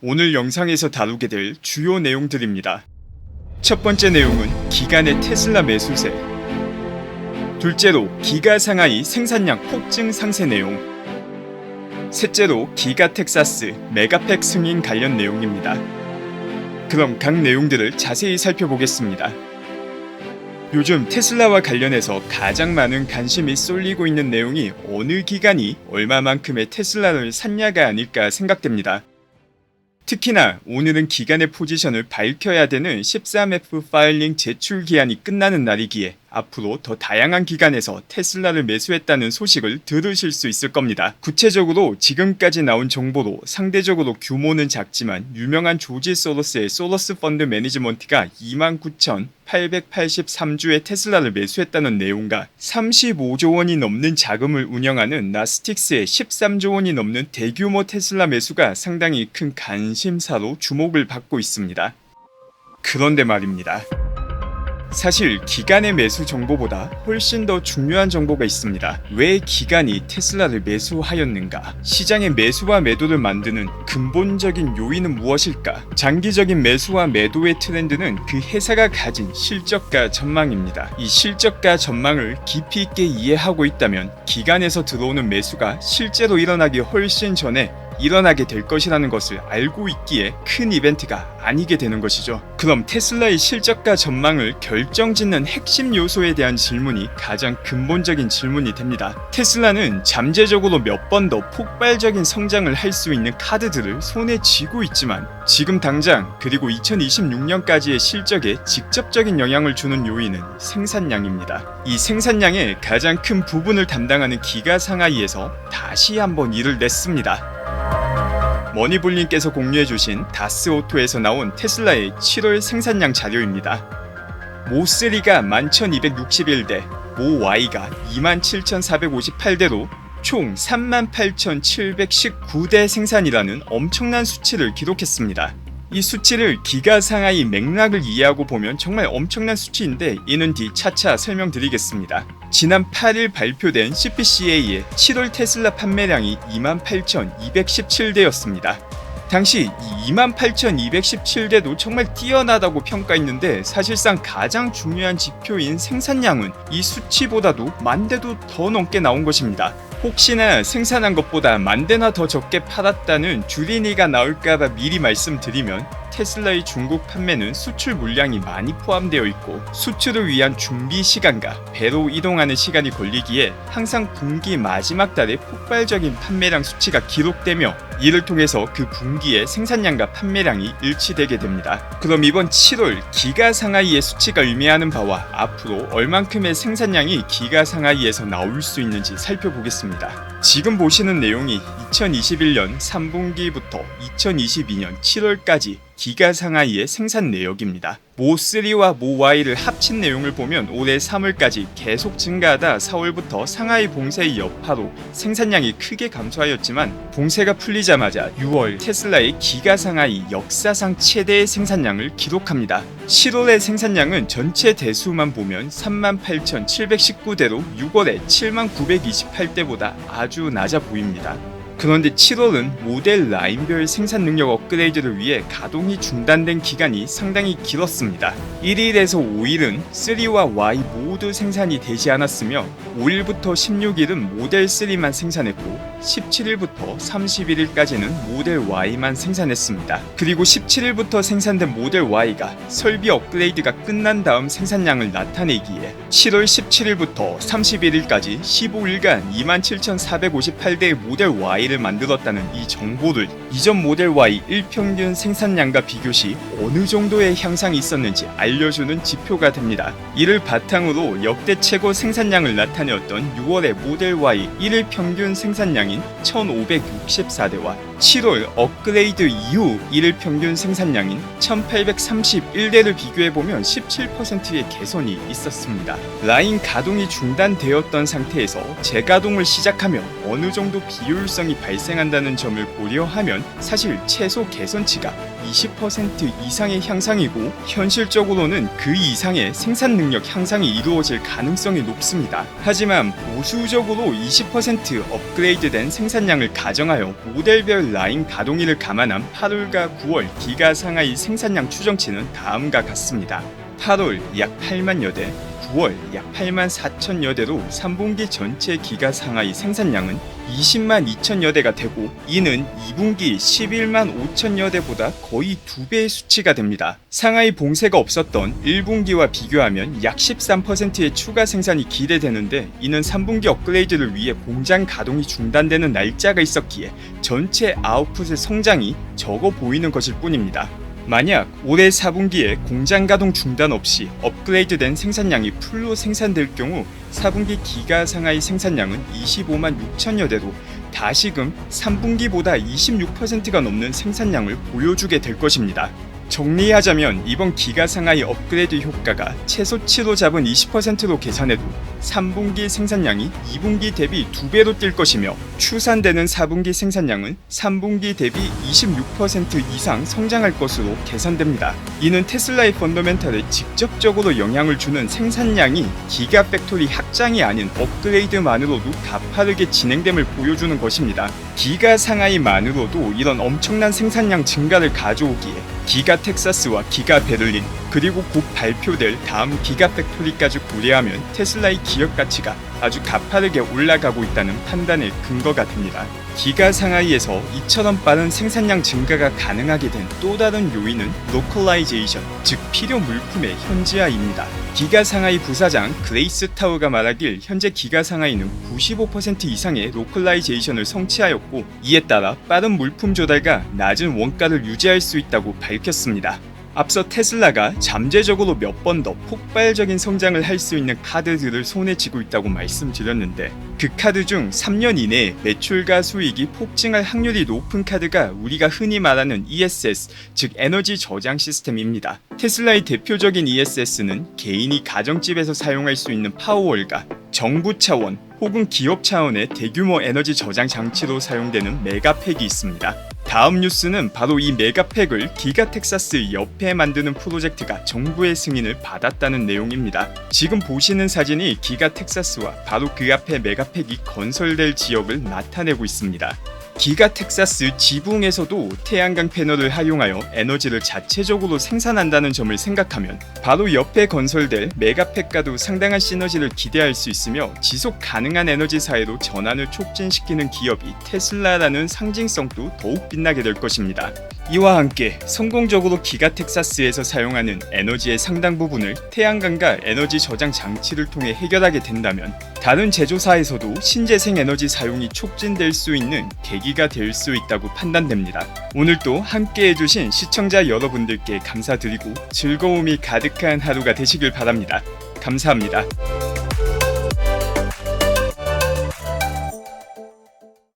오늘 영상에서 다루게 될 주요 내용들입니다. 첫 번째 내용은 기간의 테슬라 매수세. 둘째로 기가 상하이 생산량 폭증 상세 내용. 셋째로 기가 텍사스 메가팩 승인 관련 내용입니다. 그럼 각 내용들을 자세히 살펴보겠습니다. 요즘 테슬라와 관련해서 가장 많은 관심이 쏠리고 있는 내용이 어느 기관이 얼마만큼의 테슬라를 샀냐가 아닐까 생각됩니다. 특히나 오늘은 기간의 포지션을 밝혀야 되는 13F 파일링 제출 기한이 끝나는 날이기에 앞으로 더 다양한 기관에서 테슬라를 매수했다는 소식을 들으실 수 있을 겁니다. 구체적으로 지금까지 나온 정보로 상대적으로 규모는 작지만 유명한 조지 소로스의 소로스 펀드 매니지먼트가 29,883주의 테슬라를 매수했다는 내용과 35조 원이 넘는 자금을 운영하는 나스틱스의 13조 원이 넘는 대규모 테슬라 매수가 상당히 큰 관심사로 주목을 받고 있습니다. 그런데 말입니다. 사실 기간의 매수 정보보다 훨씬 더 중요한 정보가 있습니다. 왜 기간이 테슬라를 매수하였는가? 시장의 매수와 매도를 만드는 근본적인 요인은 무엇일까? 장기적인 매수와 매도의 트렌드는 그 회사가 가진 실적과 전망입니다. 이 실적과 전망을 깊이 있게 이해하고 있다면 기간에서 들어오는 매수가 실제로 일어나기 훨씬 전에 일어나게 될 것이라는 것을 알고 있기에 큰 이벤트가 아니게 되는 것이죠. 그럼 테슬라의 실적과 전망을 결정짓는 핵심 요소에 대한 질문이 가장 근본적인 질문이 됩니다. 테슬라는 잠재적으로 몇 번 더 폭발적인 성장을 할 수 있는 카드들을 손에 쥐고 있지만 지금 당장 그리고 2026년까지의 실적에 직접적인 영향을 주는 요인은 생산량입니다. 이 생산량의 가장 큰 부분을 담당하는 기가 상하이에서 다시 한번 일을 냈습니다. 머니볼님께서 공유해주신 다스오토에서 나온 테슬라의 7월 생산량 자료입니다. 모3가 11,261대, 모5가 27,458대로 총 38,719대 생산이라는 엄청난 수치를 기록했습니다. 이 수치를 기가 상하이 맥락을 이해하고 보면 정말 엄청난 수치인데 이는 뒤 차차 설명드리겠습니다. 지난 8일 발표된 CPCA의 7월 테슬라 판매량이 28,217대였습니다. 당시 이 28,217대도 정말 뛰어나다고 평가했는데 사실상 가장 중요한 지표인 생산량은 이 수치보다도 만 대도 더 넘게 나온 것입니다. 혹시나 생산한 것보다 만 대나 더 적게 팔았다는 주린이가 나올까봐 미리 말씀드리면 테슬라의 중국 판매는 수출 물량이 많이 포함되어 있고 수출을 위한 준비 시간과 배로 이동하는 시간이 걸리기에 항상 분기 마지막 달에 폭발적인 판매량 수치가 기록되며 이를 통해서 그 분기의 생산량과 판매량이 일치되게 됩니다. 그럼 이번 7월 기가 상하이의 수치가 의미하는 바와 앞으로 얼만큼의 생산량이 기가 상하이에서 나올 수 있는지 살펴보겠습니다. 지금 보시는 내용이 2021년 3분기부터 2022년 7월까지 기가 상하이의 생산 내역입니다. 모3와 모5를 합친 내용을 보면 올해 3월까지 계속 증가하다 4월부터 상하이 봉쇄의 여파로 생산량이 크게 감소하였지만 봉쇄가 풀리자마자 6월 테슬라의 기가 상하이 역사상 최대의 생산량을 기록합니다. 7월의 생산량은 전체 대수만 보면 38,719대로 6월에 7,928대보다 아주 낮아 보입니다. 그런데 7월은 모델 라인별 생산 능력 업그레이드를 위해 가동이 중단된 기간이 상당히 길었습니다. 1일에서 5일은 3와 Y 모두 생산이 되지 않았으며 5일부터 16일은 모델 3만 생산했고 17일부터 31일까지는 모델 Y만 생산했습니다. 그리고 17일부터 생산된 모델 Y가 설비 업그레이드가 끝난 다음 생산량을 나타내기에 7월 17일부터 31일까지 15일간 27,458대의 모델 Y 를 만들었다는 이 정보를 이전 모델 Y 일평균 생산량과 비교 시 어느 정도의 향상이 있었는지 알려주는 지표가 됩니다. 이를 바탕으로 역대 최고 생산량을 나타내었던 6월의 모델 Y 1일 평균 생산량 인 1564대와 7월 업그레이드 이후 1일 평균 생산량인 1831대를 비교해보면 17%의 개선이 있었습니다. 라인 가동이 중단되었던 상태에서 재가동을 시작하면 어느 정도 비효율성이 발생한다는 점을 고려하면 사실 최소 개선치가 20% 이상의 향상이고 현실적으로는 그 이상의 생산 능력 향상이 이루어질 가능성이 높습니다. 하지만 보수적으로 20% 업그레이드된 생산량을 가정하여 모델별 라인 가동일을 감안한 8월과 9월 기가 상하이 생산량 추정치는 다음과 같습니다. 8월 약 8만여 대, 9월 약 8만 4천여 대로 3분기 전체 기가 상하이 생산량은 20만 2천여 대가 되고 이는 2분기 11만 5천여 대보다 거의 두 배의 수치가 됩니다. 상하이 봉쇄가 없었던 1분기와 비교하면 약 13%의 추가 생산이 기대되는데 이는 3분기 업그레이드를 위해 공장 가동이 중단되는 날짜가 있었기에 전체 아웃풋의 성장이 적어 보이는 것일 뿐입니다. 만약 올해 4분기에 공장 가동 중단 없이 업그레이드된 생산량이 풀로 생산될 경우 4분기 기가 상하이 생산량은 25만 6천여 대로 다시금 3분기보다 26%가 넘는 생산량을 보여주게 될 것입니다. 정리하자면 이번 기가 상하이 업그레이드 효과가 최소치로 잡은 20%로 계산해도 3분기 생산량이 2분기 대비 2배로 뛸 것이며 추산되는 4분기 생산량은 3분기 대비 26% 이상 성장할 것으로 계산됩니다. 이는 테슬라의 펀더멘탈에 직접적으로 영향을 주는 생산량이 기가 팩토리 확장이 아닌 업그레이드만으로도 가파르게 진행됨을 보여주는 것입니다. 기가 상하이만으로도 이런 엄청난 생산량 증가를 가져오기에 기가 텍사스와 기가 베를린 그리고 곧 발표될 다음 기가 팩토리까지 고려하면 테슬라의 기업 가치가 아주 가파르게 올라가고 있다는 판단의 근거가 됩니다. 기가 상하이에서 이처럼 빠른 생산량 증가가 가능하게 된 또 다른 요인은 로컬라이제이션, 즉 필요 물품의 현지화입니다. 기가 상하이 부사장 그레이스 타우가 말하길 현재 기가 상하이는 95% 이상의 로컬라이제이션을 성취하였고 이에 따라 빠른 물품 조달과 낮은 원가를 유지할 수 있다고 밝혔습니다. 앞서 테슬라가 잠재적으로 몇 번 더 폭발적인 성장을 할 수 있는 카드들을 손에 쥐고 있다고 말씀드렸는데 그 카드 중 3년 이내에 매출과 수익이 폭증할 확률이 높은 카드가 우리가 흔히 말하는 ESS, 즉 에너지 저장 시스템입니다. 테슬라의 대표적인 ESS는 개인이 가정집에서 사용할 수 있는 파워월과 정부 차원 혹은 기업 차원의 대규모 에너지 저장 장치로 사용되는 메가팩이 있습니다. 다음 뉴스는 바로 이 메가팩을 기가 텍사스 옆에 만드는 프로젝트가 정부의 승인을 받았다는 내용입니다. 지금 보시는 사진이 기가 텍사스와 바로 그 앞에 메가팩이 건설될 지역을 나타내고 있습니다. 기가 텍사스 지붕에서도 태양광 패널을 활용하여 에너지를 자체적으로 생산한다는 점을 생각하면 바로 옆에 건설될 메가팩과도 상당한 시너지를 기대할 수 있으며 지속 가능한 에너지 사회로 전환을 촉진시키는 기업이 테슬라라는 상징성도 더욱 빛나게 될 것입니다. 이와 함께 성공적으로 기가 텍사스에서 사용하는 에너지의 상당 부분을 태양광과 에너지 저장 장치를 통해 해결하게 된다면 다른 제조사에서도 신재생 에너지 사용이 촉진될 수 있는 계기가 될 수 있다고 판단됩니다. 오늘도 함께 해주신 시청자 여러분들께 감사드리고 즐거움이 가득한 하루가 되시길 바랍니다. 감사합니다.